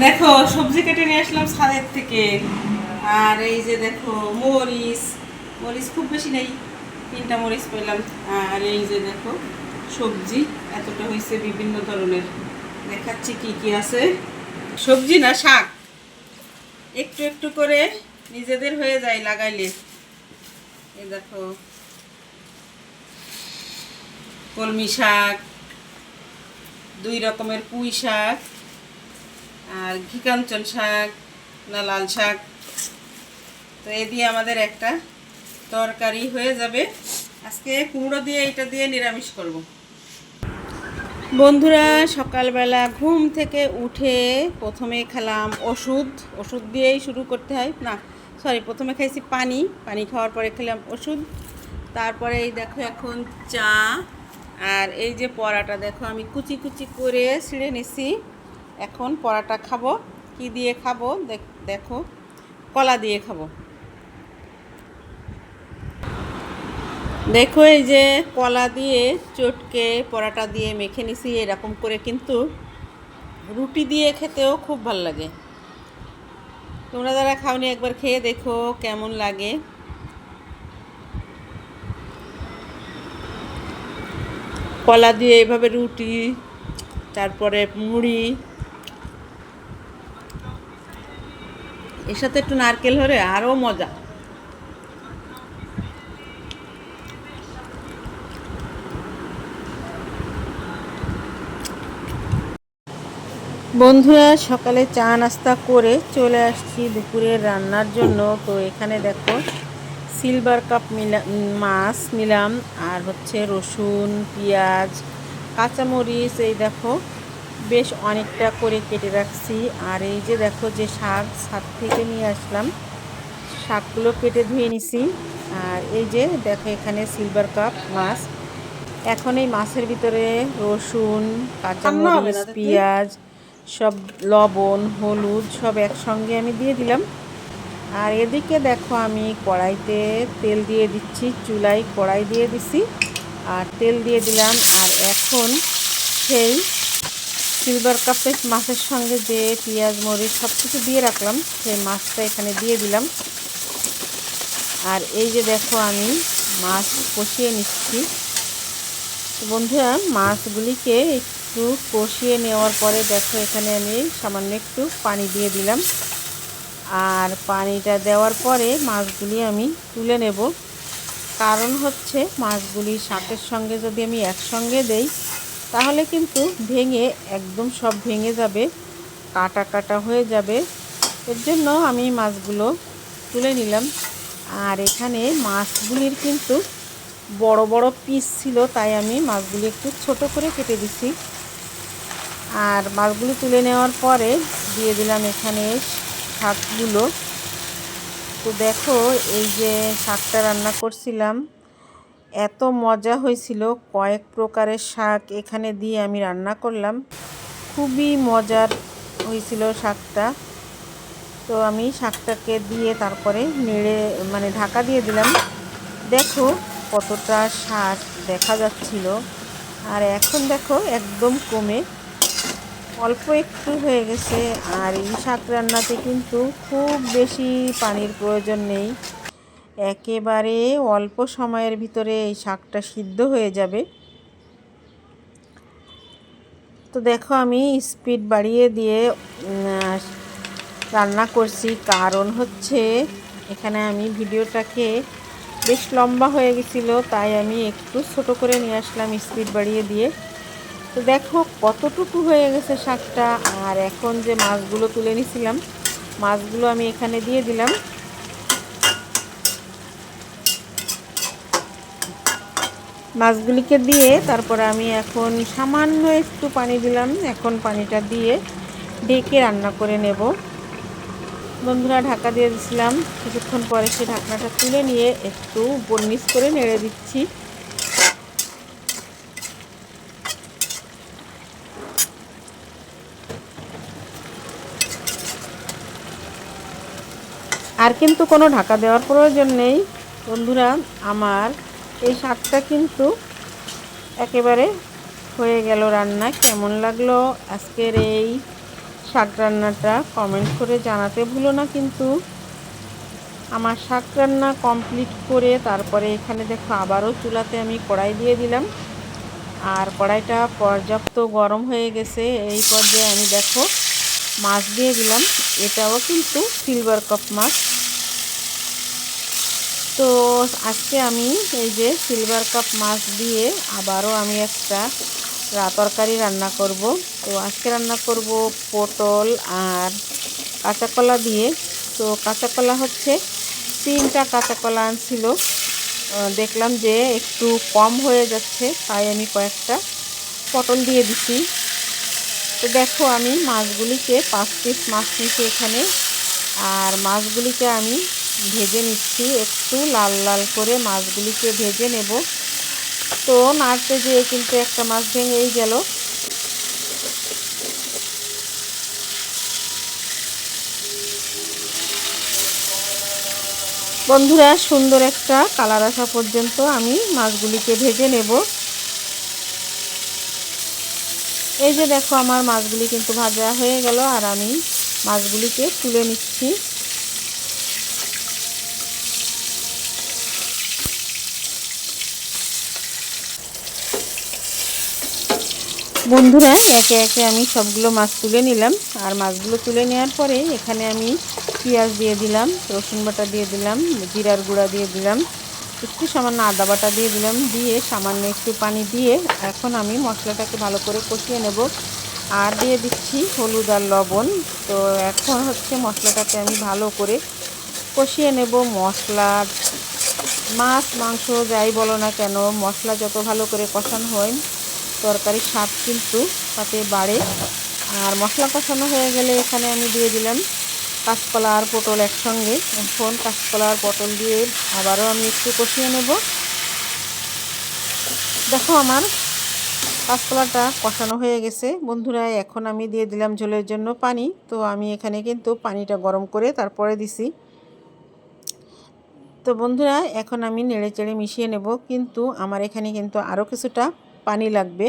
দেখো, সবজি কেটে নিয়ে আসলাম ছাদের থেকে। আর এই যে দেখো, মরিচ। মরিচ খুব বেশি নেই। তিনটা মরিচ পেলাম। আর এই যে দেখো, সবজি। এতটা হয়েছে বিভিন্ন ধরনের। দেখাচ্ছি কি কি আছে। সবজি না, শাক। একটু একটু করে নিজেদের হয়ে যায় লাগাইলে। এই দেখো, কলমি শাক, দুই রকমের পুঁই শাক। আর ঘিকাঞ্চন শাক, না লাল শাক। তো এ দিয়ে আমাদের একটা তরকারি হয়ে যাবে। আজকে কুমড়ো দিয়ে এটা দিয়ে নিরামিষ করব। বন্ধুরা, সকালবেলা ঘুম থেকে উঠে প্রথমে খেলাম ওষুধ। ওষুধ দিয়েই শুরু করতে হয়। না সরি প্রথমে খাইছি পানি। পানি খাওয়ার পরে খেলাম ওষুধ। তারপরে এই দেখো এখন চা। আর এই যে পরাটা, দেখো আমি কুচি কুচি করে ছিঁড়ে নিছি। এখন পরাটা খাব। কি দিয়ে খাব? দেখ- কলা দিয়ে খাব। দেখো এই যে কলা দিয়ে চটকে পরাটা দিয়ে মেখে নিছি, এরকম করে কিন্তু রুটি দিয়ে খেতেও খুব ভালো লাগে। তোমরা যারা খাওনি, একবার খেয়ে দেখো কেমন লাগে। কলা দিয়ে এভাবে রুটি, তারপরে মুড়ি এর সাথে একটু নারকেল হলে আরও মজা। বন্ধুরা, সকালে চা নাস্তা করে চলে আসছি দুপুরের রান্নার জন্য। তো এখানে দেখো সিলভার কাপ মিলা, মাছ নিলাম, আর হচ্ছে রসুন, পেঁয়াজ, কাঁচামরিচ, এই দেখো। বেশ অনেকটা করে কেটে রাখছি। আর এই যে দেখো যে শাক ছাদ থেকে নিয়ে আসলাম শাকগুলো কেটে ধুয়ে নিছি। আর এই যে দেখো এখানে সিলভার কাপ মাছ। এখন এই মাছের ভিতরে রসুন কাঁচামরিচ পেঁয়াজ সব লবণ হলুদ সব একসঙ্গে আমি দিয়ে দিলাম। আর এদিকে দেখো আমি কড়াইতে তেল দিয়ে দিচ্ছি চুলায় কড়াই দিয়ে দিছি। আর তেল দিয়ে দিলাম। আর এখন সেই সিলভার কাপের মাছের সঙ্গে যে পেঁয়াজ, মরিচ সব কিছু দিয়ে রাখলাম। সেই মাছটা এখানে দিয়ে দিলাম। আর এই যে দেখো আমি মাছ কষিয়ে নিচ্ছি। বন্ধুরা, মাছগুলিকে একটু কষিয়ে নেওয়ার পরে দেখো এখানে আমি সামান্য একটু পানি দিয়ে দিলাম। আর পানিটা দেওয়ার পরে মাছগুলি আমি তুলে নেব। কারণ হচ্ছে মাছগুলি শাকের সঙ্গে যদি আমি একসঙ্গে দেই তাহলে কিন্তু ভেঙে একদম সব ভেঙে যাবে, কাটা কাটা হয়ে যাবে। এর জন্য আমি মাছগুলো তুলে নিলাম। আর এখানে মাছগুলির কিন্তু বড় বড় পিস ছিল, তাই আমি মাছগুলি একটু ছোট করে কেটে দিছি। আর মাছগুলি তুলে নেওয়ার পরে দিয়ে দিলাম এখানে শাকগুলো। তো দেখো, এই যে শাকটা রান্না করছিলাম এত মজা হয়েছিল, কয়েক প্রকারের শাক এখানে দিয়ে আমি রান্না করলাম। খুবই মজার হয়েছিল শাকটা। তো আমি শাকটাকে দিয়ে তারপরে নেড়ে মানে ঢাকা দিয়ে দিলাম। দেখো কতটা শাক দেখা যাচ্ছিল। আর এখন দেখো একদম কমে। অল্প একটু হয়ে গেছে। আর এই শাক রান্নাতে কিন্তু খুব বেশি পানির প্রয়োজন নেই। একেবারে অল্প সময়ের ভিতরে এই শাকটা সিদ্ধ হয়ে যাবে। তো দেখো আমি স্পিড বাড়িয়ে দিয়ে রান্না করছি। কারণ হচ্ছে এখানে আমি ভিডিওটাকে বেশ লম্বা হয়ে গেছিল, তাই আমি একটু ছোট করে নিয়ে আসলাম স্পিড বাড়িয়ে দিয়ে। তো দেখো কতটুকু হয়ে গেছে শাকটা, আর এখন যে মাছগুলো তুলে নিছিলাম, মাছগুলো আমি এখানে দিয়ে দিলাম। মাছগুলিকে দিয়ে তারপর আমি এখন সামান্য একটু পানি দিলাম। এখন পানিটা দিয়ে ঢেকে রান্না করে নেব। বন্ধুরা, ঢাকা দিয়ে দিছিলাম। কিছুক্ষণ পরে সে ঢাকনাটা তুলে নিয়ে একটু নিচ করে নেড়ে দিচ্ছি। আর কিন্তু কোনো ঢাকা দেওয়ার প্রয়োজন নেই। বন্ধুরা, আমার এই শাকটা কিন্তু একেবারে হয়ে গেল রান্না। কেমন লাগল আজকের এই শাক রান্নাটা? কমেন্ট করে জানাতে ভুলো না কিন্তু। আমার শাক রান্না কমপ্লিট করে তারপরে এখানে দেখো আবারও চুলাতে আমি কড়াই দিয়ে দিলাম। আর কড়াইটা পর্যাপ্ত গরম হয়ে গেছে। এই পর্যায়ে আমি দেখো মাছ দিয়ে দিলাম। এটাও কিন্তু সিলভার কাপ মাছ। তো আজকে আমি এই যে সিলভার কাপ মাছ দিয়ে আবারও আমি একটা তরকারি রান্না করব। তো আজকে রান্না করব পটল আর কাঁচা কলা দিয়ে। তো কাঁচাকলা হচ্ছে তিনটা কাঁচা কলা আনছিল দেখলাম যে একটু কম হয়ে যাচ্ছে, তাই আমি কয়েকটা পটল দিয়ে দিছি। তো দেখো আমি মাছগুলিকে পাঁচ পিস মাছ নিচ্ছি এখানে। আর মাছগুলিকে আমি ভেজে নিচ্ছি। একটু লাল লাল করে মাছগুলিকে ভেজে নেব। তো নাড়তে যেয়ে কিন্তু একটা মাছ ভেঙেই গেল। বন্ধুরা, সুন্দর একটা কালার আসা পর্যন্ত আমি মাছগুলিকে ভেজে নেব। এই যে দেখো, আমার মাছগুলি কিন্তু ভাজা হয়ে গেল আর আমি মাছগুলিকে তুলে নিচ্ছি। বন্ধুরা, একে একে আমি সবগুলো মাছ তুলে নিলাম। আর মাছগুলো তুলে নেওয়ার পরে এখানে আমি পেঁয়াজ দিয়ে দিলাম, রসুন বাটা দিয়ে দিলাম, জিরার গুঁড়া দিয়ে দিলাম, একটু সামান্য আদা বাটা দিয়ে দিলাম, দিয়ে সামান্য একটু পানি দিয়ে এখন আমি মশলাটাকে ভালো করে কষিয়ে নেব। আর দিয়ে দিচ্ছি হলুদ আর লবণ। তো এখন হচ্ছে মশলাটাকে আমি ভালো করে কষিয়ে নেব। মশলা, মাছ, মাংস, যাই বলো না কেন, মশলা যত ভালো করে কষানো হয় তরকারির স্বাদ কিন্তু তাতে বাড়ে। আর মশলা কষানো হয়ে গেলে এখানে আমি দিয়ে দিলাম কাঁচকলা আর পটল একসঙ্গে। এখন কাঁচকলা আর পটল দিয়ে আবারও আমি একটু কষিয়ে নেব। দেখো আমার কাঁচকলাটা কষানো হয়ে গেছে। বন্ধুরা, এখন আমি দিয়ে দিলাম ঝোলের জন্য পানি। তো আমি এখানে কিন্তু পানিটা গরম করে তারপরে দিছি। তো বন্ধুরা, এখন আমি নেড়ে চেড়ে মিশিয়ে নেব। কিন্তু আমার এখানে কিন্তু আরও কিছুটা পানি লাগবে।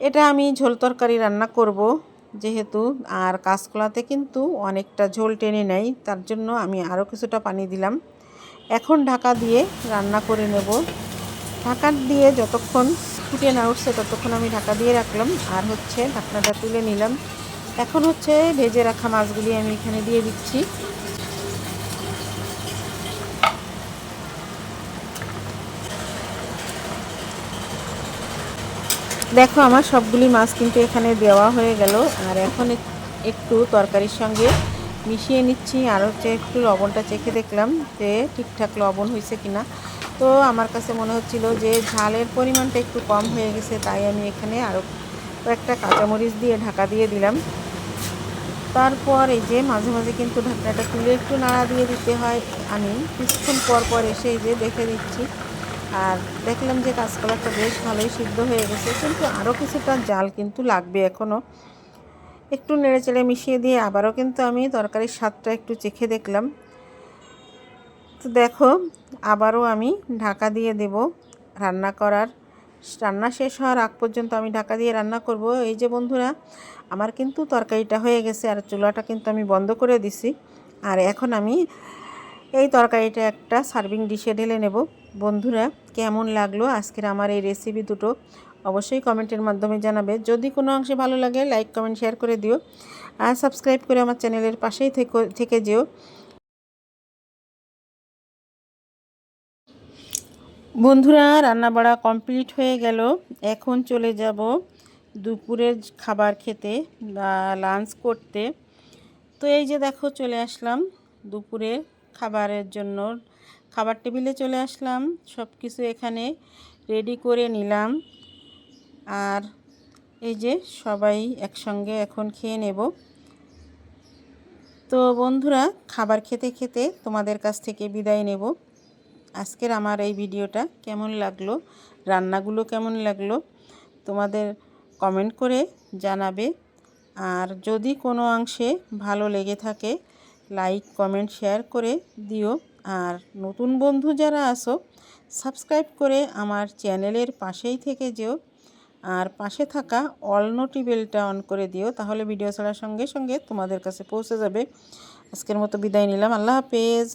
এটা আমি ঝোল তরকারি রান্না করব যেহেতু, আর কাঁচকলাতে কিন্তু অনেকটা ঝোল টেনে নেয়, তার জন্য আমি আরও কিছুটা পানি দিলাম। এখন ঢাকা দিয়ে রান্না করে নেব। ঢাকা দিয়ে যতক্ষণ ফুটে না উঠছে ততক্ষণ আমি ঢাকা দিয়ে রাখলাম, আর হচ্ছে ঢাকনাটা তুলে নিলাম। এখন হচ্ছে ভেজে রাখা মাছগুলি আমি এখানে দিয়ে দিচ্ছি। দেখো, আমার সবগুলি মাছ কিন্তু এখানে দেওয়া হয়ে গেল। আর এখন একটু তরকারির সঙ্গে মিশিয়ে নিচ্ছি। আর হচ্ছে একটু লবণটা চেখে দেখলাম যে ঠিকঠাক লবণ হয়েছে কিনা। তো আমার কাছে মনে হচ্ছিল যে ঝালের পরিমাণটা একটু কম হয়ে গেছে, তাই আমি এখানে আরও কয়েকটা কাঁচামরিচ দিয়ে ঢাকা দিয়ে দিলাম। তারপর এই যে মাঝে মাঝে কিন্তু ঢাকনাটা তুলে একটু নাড়া দিয়ে দিতে হয়। আমি কিছুক্ষণ পর পর এসে এই যে দেখে দিচ্ছি। আর দেখলাম যে কাঁচকলাটা বেশ ভালোই সিদ্ধ হয়ে গেছে, কিন্তু আরও কিছুটা জাল কিন্তু লাগবে এখনও একটু নেড়ে চেড়ে মিশিয়ে দিয়ে আবারও কিন্তু আমি তরকারির স্বাদটা একটু চেখে দেখলাম। তো দেখো, আবারও আমি ঢাকা দিয়ে দেব রান্না করার। রান্না শেষ হওয়ার আগ পর্যন্ত আমি ঢাকা দিয়ে রান্না করব। এই যে বন্ধুরা, আমার কিন্তু তরকারিটা হয়ে গেছে আর চুলাটা কিন্তু আমি বন্ধ করে দিছি। আর এখন আমি এই তরকারিটা একটা সার্ভিং ডিশে ঢেলে নেব। বন্ধুরা, কেমন লাগল আজকের আমার এই রেসিপি দুটো? অবশ্যই কমেন্টের মাধ্যমে জানাবে। যদি কোনো অংশে ভালো লাগে লাইক কমেন্ট শেয়ার করে দিও। আর সাবস্ক্রাইব করে আমার চ্যানেলের পাশেই থেকে যেও। বন্ধুরা রান্না বাড়া কমপ্লিট হয়ে গেল। এখন চলে যাব দুপুরের খাবার খেতে বা লাঞ্চ করতে। তো এই যে দেখো, চলে আসলাম দুপুরের খাবারের জন্য। খাবার টেবিলে চলে আসলাম। সব কিছু এখানে রেডি করে নিলাম। আর এই যে সবাই একসঙ্গে এখন খেয়ে নেব। তো বন্ধুরা, খাবার খেতে খেতে তোমাদের কাছ থেকে বিদায় নেব। আজকের আমার এই ভিডিওটা কেমন লাগল? রান্নাগুলো কেমন লাগল? তোমাদের কমেন্ট করে জানাবে। আর যদি কোনো অংশে ভালো লেগে থাকে, লাইক, কমেন্ট, শেয়ার করে দিও। আর নতুন বন্ধু যারা আসো সাবস্ক্রাইব করে আমার চ্যানেলের পাশেই থেকে যেও। আর পাশে থাকা অল নোটিবেলটা অন করে দিও, তাহলে ভিডিও ছাড়ার সঙ্গে সঙ্গে তোমাদের কাছে পৌঁছে যাবে। আজকের মতো বিদায় নিলাম, আল্লাহ হাফেজ।